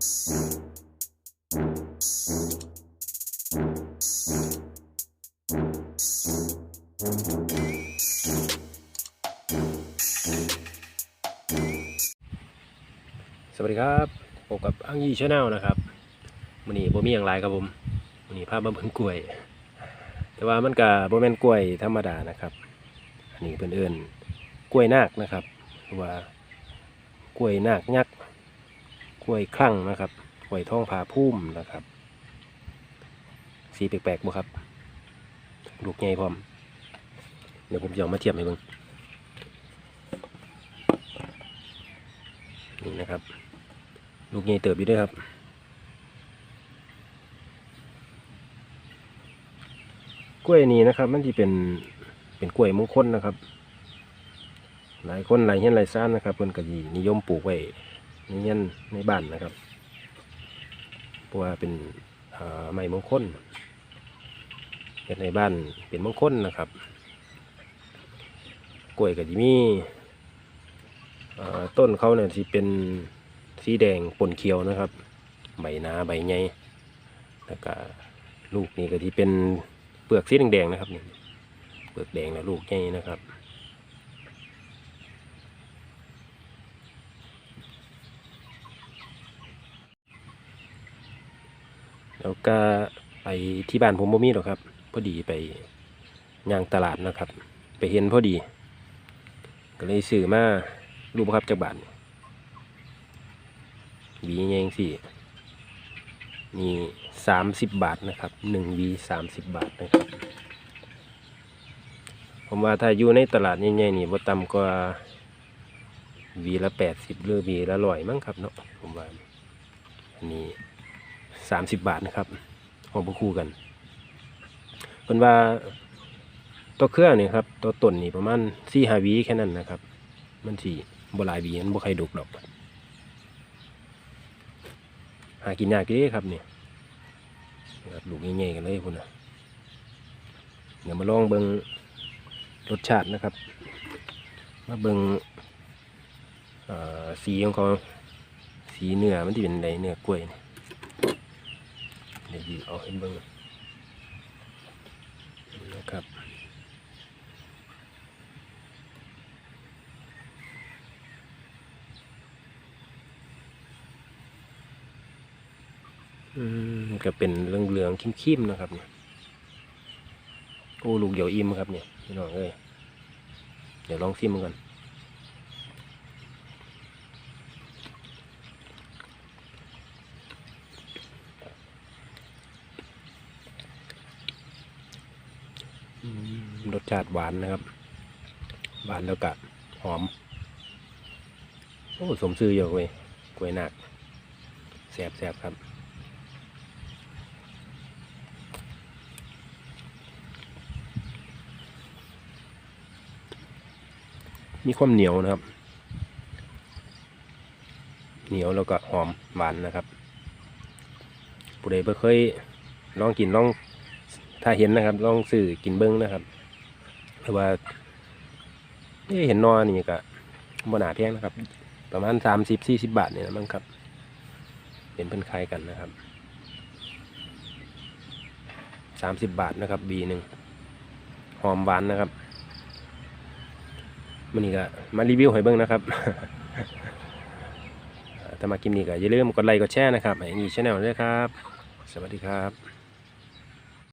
สวัสดีครับพบกับอังยี่ชาแนลนะครับมันนี้บ่มีอย่างไรครับผมมันนี้ภาพมาเบิ่งกล้วย แต่ว่ามันก็บ่แม่นกล้วยธรรมดานะครับอันนี้เพิ่นเอิ้นกล้วยนาคนะครับหรือว่ากล้วยนาคยักษ์ ล้วยคลั่งนะครับกล้วยทองผาพุ่มนะครับ สีแปลกๆบ่ครับ ลูกใหญ่พร้อม เดี๋ยวผมจะเอามาเทียบให้เบิ่งนี่นะครับ ลูกใหญ่เติบอยู่ด้วยครับกล้วยนี้นะครับ มันที่เป็นเป็นกล้วยมงคลนะครับ หลายคนหลายเฮียนหลายซ่านนะครับเพิ่นก็สินิยมปลูกไว้ ในเฮียนในบ้านนะครับเพราะว่าเป็นไม้มงคลเฮ็ดในบ้านเป็นมงคลนะครับ กล้วยก็จะมีเอ่อต้นเขาเนี่ยที่เป็นสีแดงปนเขียวนะครับ ใบหนาใบใหญ่แล้วก็ลูกนี่ก็ที่เป็นเปลือกสีแดงๆนะครับเปลือกแดงแล้วลูกใหญ่นะครับ แล้วก็ไปที่บ้านผมบ่มีหรอกครับ พอดีไปย่างตลาดนะครับ ไปเห็นพอดี ก็เลยซื้อมารูปครับจากบ้านวีแยงสี่นี่สามสิบบาทนะครับหนึ่งวีสามสิบบาทนะครับ ผมว่าถ้าอยู่ในตลาดใหญ่ๆนี่บ่ต่ำกว่าวีละแปดสิบหรือวีละร้อยมั้งครับเนาะผมว่าอันนี้ สามสิบบาทนะครับ ของพวกคู่กันเพิ่นว่าตัวเครื่องนี่ครับตัวต้นนี่ประมาณสี่ห้าวีแค่นั้นนะครับ มันสี่บลายวีมันบ่ใครดกดอกหากินยากเด้ครับเนี่ยครับลูกง่ายๆกันเลยพุ่นะเดี๋ยวมาลองเบิงรสชาตินะครับ มาเบิงสีของเขาสีเนื้อมันที่เป็นไรเนื้อกล้วยนี่ เดี๋ยวเอาให้เบิงนะครับอืมก็เป็นเหลืองๆคิมๆนะครับเนี่ยโอ้ลูกเดี๋ยวอิ่มครับเนี่ยพี่น้องเอ้ยเดี๋ยวลองซิมกันอืม รสชาติหวานนะครับ หวานแล้วก็หอม โอ้สมซื่ออยู่เว้ยกล้วยหนักแสบๆครับมีความเหนียวนะครับ เหนียวแล้วก็หอมหวานนะครับผู้ใดบ่เคยลองกินลอง ถ้าเห็นนะครับ ลองซื้อกินเบิ้งนะครับหรือว่าเห็นนอนนี่ก็บ่หนาแพงนะครับ ประมาณสามสิบสี่สิบบาทเนี่ยนะมั้งครับ เห็นเพิ่อนขายกันนะครับสามสิบบาทนะครับบีหนึ่งหอมหวานนะครับมันนี่ก็มารีวิวให้เบิ่งนะครับถ้ามากินนี่ก็อย่าลืมกดไลค์กดแชร์นะครับให้นี่ชาแนลด้วยครับ สวัสดีครับ